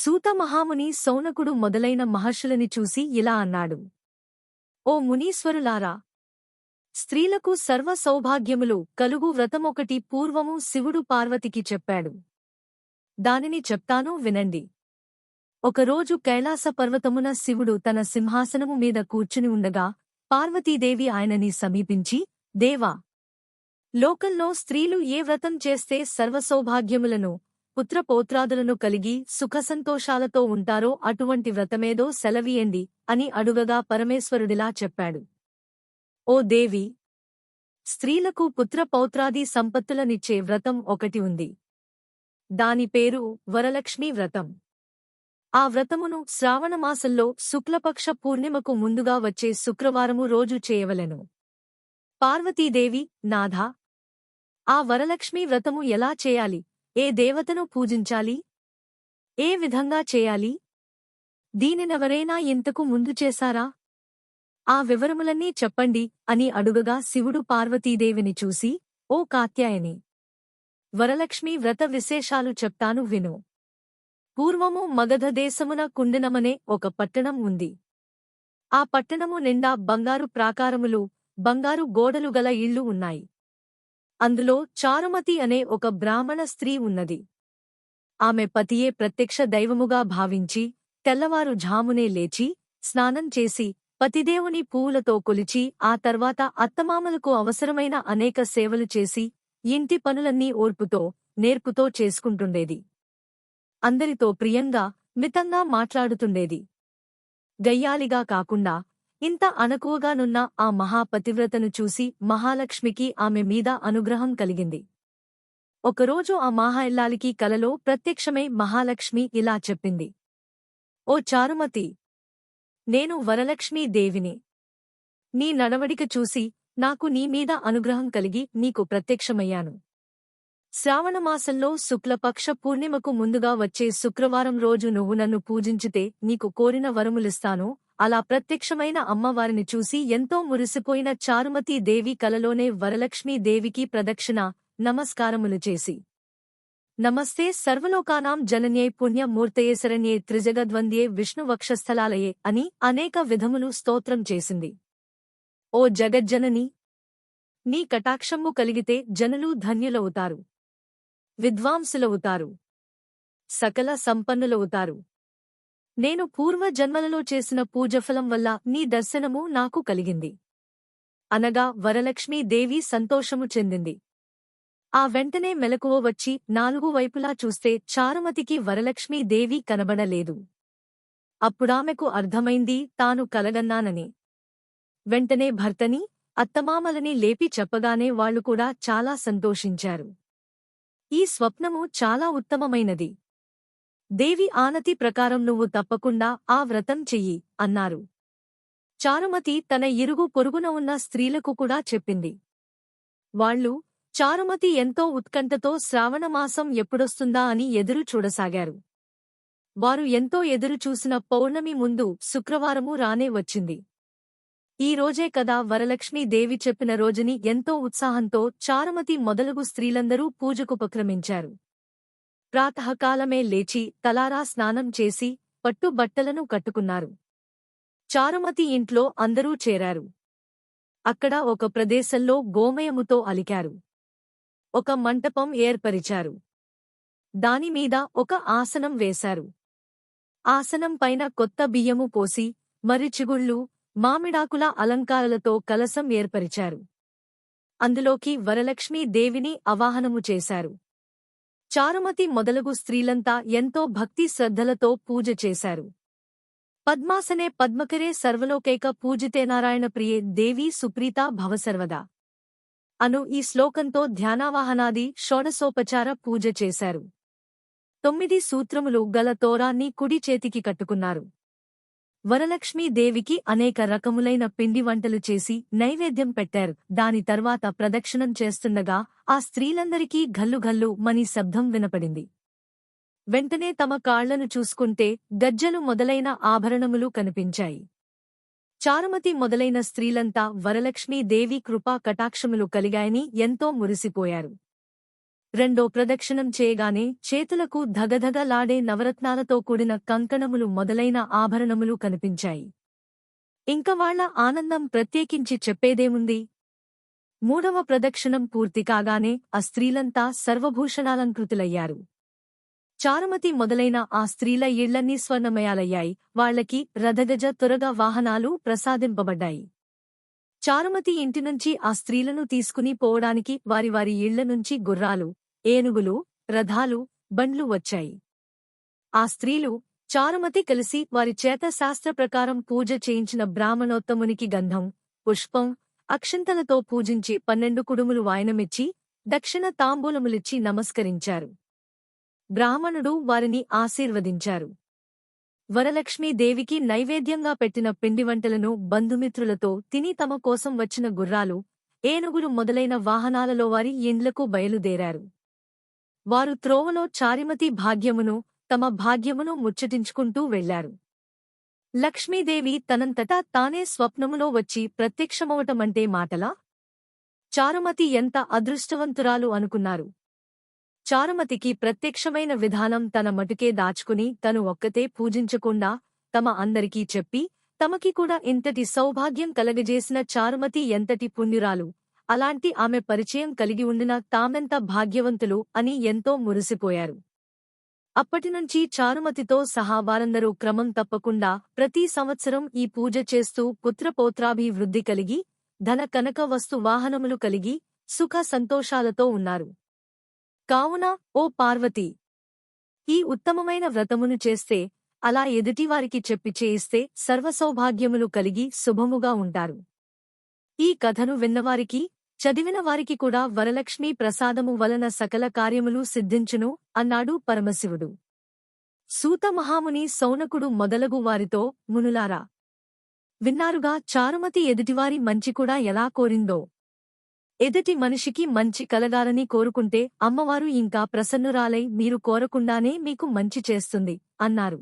సూత మహాముని సౌనకుడు మొదలైన మహర్షులని చూసి ఇలా అన్నాడు. ఓ మునీశ్వరులారా! స్త్రీలకు సర్వ సౌభాగ్యములు కలుగు వ్రతమొకటి పూర్వము శివుడు పార్వతికి చెప్పాడు. దానిని చెప్తాను వినండి. ఒకరోజు కైలాస పర్వతమున శివుడు తన సింహాసనము మీద కూర్చుని ఉండగా పార్వతీదేవి ఆయనని సమీపించి దేవా! లోకంలో స్త్రీలు ఏ వ్రతం చేస్తే సర్వసౌభాగ్యములను పుత్రపౌత్రాదులను కలిగి సుఖసంతోషాలతో ఉంటారో అటువంటి వ్రతమేదో సెలవీయండి అని అడుగగా పరమేశ్వరుడిలా చెప్పాడు. ఓ దేవి! స్త్రీలకు పుత్రపౌత్రాది సంపత్తులనిచ్చే వ్రతం ఒకటి ఉంది. దాని పేరు వరలక్ష్మీ వ్రతం. ఆ వ్రతమును శ్రావణమాసంలో శుక్లపక్ష పూర్ణిమకు ముందుగా వచ్చే శుక్రవారము రోజు చేయవలెను. పార్వతీదేవి నాథా! ఆ వరలక్ష్మీ వ్రతము ఎలా చేయాలి? ఏ దేవతను పూజించాలి? ఏ విధంగా చేయాలి? దీనినెవరైనా ఇంతకు ముందు చేశారా? ఆ వివరములన్నీ చెప్పండి అని అడుగగా శివుడు పార్వతీదేవిని చూసి ఓ కాత్యాయని వరలక్ష్మీ వ్రత విశేషాలు చెప్తాను విను. పూర్వము మగధ దేశమున కుండనమనే ఒక పట్టణం ఉంది. ఆ పట్టణము నిండా బంగారు ప్రాకారములు బంగారు గోడలు గల ఇళ్ళు ఉన్నాయి. అందులో చారుమతి అనే ఒక బ్రాహ్మణ స్త్రీ ఉన్నది. ఆమె పతియే ప్రత్యక్ష దైవముగా భావించి తెల్లవారు ఝామునే లేచి స్నానం చేసి పతిదేవుని పూలతో కొలిచి ఆ తర్వాత అత్తమామలకు అవసరమైన అనేక సేవలు చేసి ఇంటి పనులన్నీ ఓర్పుతో నేర్పుతో చేసుకుంటుండేది. అందరితో ప్రియంగా మితంగా మాట్లాడుతుండేది. గయ్యాలిగా కాకుండా ఇంత అణకువగానున్న ఆ మహాపతివ్రతను చూసి మహాలక్ష్మికి ఆమె మీద అనుగ్రహం కలిగింది. ఒకరోజు ఆ మహాఇల్లాలికి కలలో ప్రత్యక్షమై మహాలక్ష్మి ఇలా చెప్పింది. ఓ చారుమతి! నేను వరలక్ష్మీ దేవిని. నీ నడవడిక చూసి నాకు నీ మీద అనుగ్రహం కలిగి నీకు ప్రత్యక్షమయ్యాను. శ్రావణమాసంలో శుక్లపక్ష పూర్ణిమకు ముందుగా వచ్చే శుక్రవారం రోజు నువ్వు నన్ను పూజించితే నీకు కోరిన వరములిస్తాను అలా ప్రత్యక్షమైన అమ్మవారిని చూసి ఎంతో మురిసిపోయిన చారుమతీ దేవి కలలోనే వరలక్ష్మీ దేవికి ప్రదక్షిణ నమస్కారములు చేసి. నమస్తే సర్వలోకానాం జనన్యే పుణ్యమూర్తయే శరణ్యే త్రిజగద్వంద్యే విష్ణువక్షస్థలాలయే అని అనేక విధములు స్తోత్రం చేసింది. ఓ జగజ్జనని! నీ కటాక్షము కలిగితే జనులు ధన్యులవుతారు. విద్వాంసులవుతారు. సకల సంపన్నులవుతారు. నేను పూర్వ జన్మలలో చేసిన పూజఫలం వల్ల నీ దర్శనము నాకు కలిగింది. అనగా వరలక్ష్మీ దేవి సంతోషము చెందింది. ఆ వెంటనే మెలకువ వచ్చి నాలుగు వైపులా చూస్తే చారుమతికి వరలక్ష్మీ దేవి కనబడలేదు. అప్పుడామెకు అర్థమైంది తాను కలగన్నానని. వెంటనే భర్తని అత్తమామలని లేపి చెప్పగానే వాళ్ళు కూడా చాలా సంతోషించారు. ఈ స్వప్నము చాలా ఉత్తమమైనది. దేవి ఆనతి ప్రకారం నువ్వు తప్పకుండా ఆ వ్రతం చెయ్యి అన్నారు. చారుమతి తన ఇరుగు పొరుగున ఉన్న స్త్రీలకు కూడా చెప్పింది. వాళ్ళు చారుమతి ఎంతో ఉత్కంఠతో శ్రావణమాసం ఎప్పుడొస్తుందా అని ఎదురు చూడసాగారు. వారు ఎంతో ఎదురు చూసిన పౌర్ణమి ముందు శుక్రవారము రానే వచ్చింది. ఈ రోజే కదా వరలక్ష్మీ దేవి చెప్పిన రోజుని ఎంతో ఉత్సాహంతో చారుమతి మొదలగు స్త్రీలందరూ పూజకుపక్రమించారు ప్రాతకాలమే లేచి తలారా స్నానం చేసి పట్టు బట్టలను కట్టుకున్నారు. చారుమతి ఇంట్లో అందరూ చేరారు. అక్కడ ఒక ప్రదేశంలో గోమయముతో అలికారు. ఒక మంటపం ఏర్పరిచారు. దానిమీద ఒక ఆసనం వేశారు. ఆసనం పైన కొత్త బియ్యము పోసి మరిచిగుళ్ళు మామిడాకుల అలంకారాలతో కలసం ఏర్పరిచారు. అందులోకి వరలక్ష్మీ దేవిని అవాహనము చేశారు. చారుమతి మొదలగు స్త్రీలంతా ఎంతో భక్తి శ్రద్ధలతో పూజ చేశారు. పద్మాసనే పద్మకరే సర్వలోకైక పూజితే నారాయణ ప్రియే దేవీ సుప్రీతా భవసర్వదా అను ఈ శ్లోకంతో ధ్యానావాహనాది షోడసోపచార పూజ చేశారు. తొమ్మిది సూత్రములు గల తోరాన్ని కుడి చేతికి కట్టుకున్నారు. వరలక్ష్మీ దేవికి అనేక రకములైన పిండి వంటలు చేసి నైవేద్యం పెట్టారు. దాని తర్వాత ప్రదక్షిణం చేస్తుండగా ఆ స్త్రీలందరికీ ఘల్లుఘల్లు మని శబ్దం వినపడింది. వెంటనే తమ కాళ్ళను చూసుకుంటే గజ్జలు మొదలైన ఆభరణములు కనిపించాయి. చారుమతి మొదలైన స్త్రీలంతా వరలక్ష్మీ దేవి కృపా కటాక్షములు కలిగాయని ఎంతో మురిసిపోయారు. రెండో ప్రదక్షిణం చేయగానే చేతులకు ధగధగలాడే నవరత్నాలతో కూడిన కంకణములు మొదలైన ఆభరణములు కనిపించాయి. ఇంక వాళ్ళ ఆనందం ప్రత్యేకించి చెప్పేదేముంది? మూడవ ప్రదక్షిణం పూర్తి కాగానే ఆ స్త్రీలంతా సర్వభూషణాలంకృతులయ్యారు. చారుమతి మొదలైన ఆ స్త్రీల ఇళ్ళన్నీ స్వర్ణమయాలయ్యాయి. వాళ్ళకి రథగజ త్వరగా వాహనాలు ప్రసాదింపబడ్డాయి. చారుమతి ఇంటినుంచి ఆ స్త్రీలను తీసుకుని పోవడానికి వారి వారి ఇళ్ళ నుంచి గుర్రాలు ఏనుగులు రథాలు బండ్లు వచ్చాయి. ఆ స్త్రీలు చారుమతి కలిసి వారి చేత శాస్త్ర ప్రకారం పూజ చేయించిన బ్రాహ్మణోత్తమునికి గంధం పుష్పం అక్షంతలతో పూజించి పన్నెండు కుడుములు వాయనమిచ్చి దక్షిణ తాంబూలములిచ్చి నమస్కరించారు. బ్రాహ్మణుడు వారిని ఆశీర్వదించారు. వరలక్ష్మీదేవికి నైవేద్యంగా పెట్టిన పిండి వంటలను బంధుమిత్రులతో తిని తమ కోసం వచ్చిన గుర్రాలు ఏనుగులు మొదలైన వాహనాలలో వారి ఇండ్లకు బయలుదేరారు. వారు త్రోవలో చారిమతి భాగ్యమును తమ భాగ్యమును ముచ్చటించుకుంటూ వెళ్ళారు లక్ష్మీదేవి తనంతటా తానే స్వప్నములో వచ్చి ప్రత్యక్షమవటమంటే మాటలా? చారుమతి ఎంత అదృష్టవంతురాలు అనుకున్నారు. చారుమతికి ప్రత్యక్షమైన విధానం తన మటుకే దాచుకుని తను ఒక్కతే పూజించకుండా తమ అందరికీ చెప్పి తమకి కూడా ఇంతటి సౌభాగ్యం కలగజేసిన చారుమతి ఎంతటి పుణ్యురాలు అలాంటి ఆమె పరిచయం కలిగి ఉండిన తామెంత భాగ్యవంతులు అని ఎంతో మురిసిపోయారు. అప్పటినుంచి చారుమతితో సహా వారందరూ క్రమం తప్పకుండా ప్రతి సంవత్సరం ఈ పూజ చేస్తూ పుత్రపౌత్రాభివృద్ధి కలిగి ధన కనక వస్తు వాహనములు కలిగి సుఖ సంతోషాలతో ఉన్నారు. కావున ఓ పార్వతి! ఈ ఉత్తమమైన వ్రతమును చేస్తే అలా ఎదుటివారికి చెప్పి చేయిస్తే సర్వసౌభాగ్యములు కలిగి శుభముగా ఉంటారు. ఈ కథను విన్నవారికి చదివిన వారికి కూడా వరలక్ష్మీ ప్రసాదము వలన సకల కార్యములు సిద్ధించును అన్నాడు పరమశివుడు. సూత మహాముని సౌనకుడు మొదలగు వారితో మునులారా విన్నారుగా చారుమతి ఎదుటివారి మంచి కూడా ఎలా కోరిందో? ఎదుటి మనిషికి మంచి కలగాలని కోరుకుంటే అమ్మవారు ఇంకా ప్రసన్నురాలై మీరు కోరకుండానే మీకు మంచి చేస్తుంది అన్నారు.